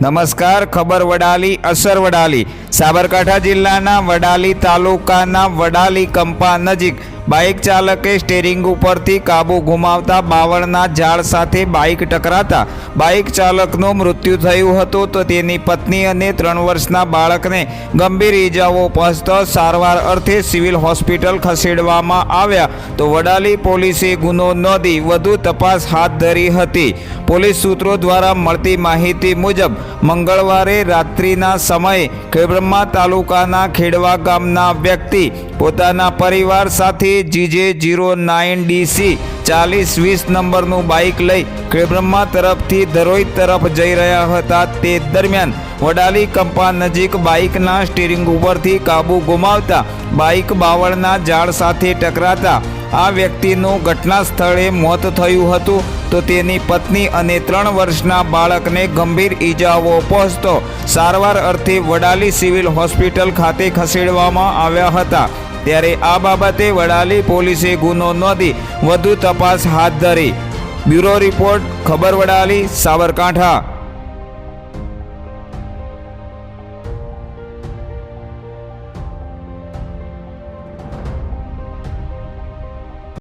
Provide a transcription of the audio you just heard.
નમસ્કાર ખબર વડાલી અસર વડાલી. સાબરકાંઠા જિલ્લાના વડાલી તાલુકાના વડાલી કંપા નજીક બાઇક ચાલકે સ્ટેરિંગ ઉપરથી કાબુ ગુમાવતા બાવળના ઝાડ સાથે બાઇક ટકરાતા બાઇક ચાલકનું મૃત્યુ થયું હતું તો તેની પત્ની અને ત્રણ વર્ષના બાળકને ગંભીર ઈજાઓ પહોંચતા સારવાર અર્થે સિવિલ હોસ્પિટલ ખસેડવામાં આવ્યા તો વડાલી પોલીસે ગુનો નોંધી વધુ તપાસ હાથ ધરી હતી. પોલીસ સૂત્રો દ્વારા મળતી માહિતી મુજબ, મંગળવારે રાત્રિના સમયે ખેબ્રહ્મા તાલુકાના ખેડવા ગામના વ્યક્તિ પોતાના પરિવાર સાથે જીજે જીરો નાઇન ડીસી ચાલીસ વીસ નંબરનું બાઇક લઈ ખેબ્રહ્મા તરફથી ધરોઈ તરફ જઈ રહ્યા હતા. તે દરમિયાન વડાલી કંપા નજીક બાઇકના સ્ટીરિંગ ઉપરથી કાબુ ગુમાવતા બાઇક બાવળના ઝાડ સાથે ટકરાતા આ વ્યક્તિનું ઘટના સ્થળે મોત થયું હતું. તો તેની પત્ની અને ત્રણ વર્ષના બાળકને ગંભીર ઈજાઓ પહોંચતો સારવાર અર્થે વડાલી સિવિલ હોસ્પિટલ ખાતે ખસેડવામાં આવ્યા હતા. ત્યારે આ બાબતે વડાલી પોલીસે ગુનો નોંધી વધુ તપાસ હાથ ધરી. બ્યુરો રિપોર્ટ, ખબર વડાલી, સાબરકાંઠા.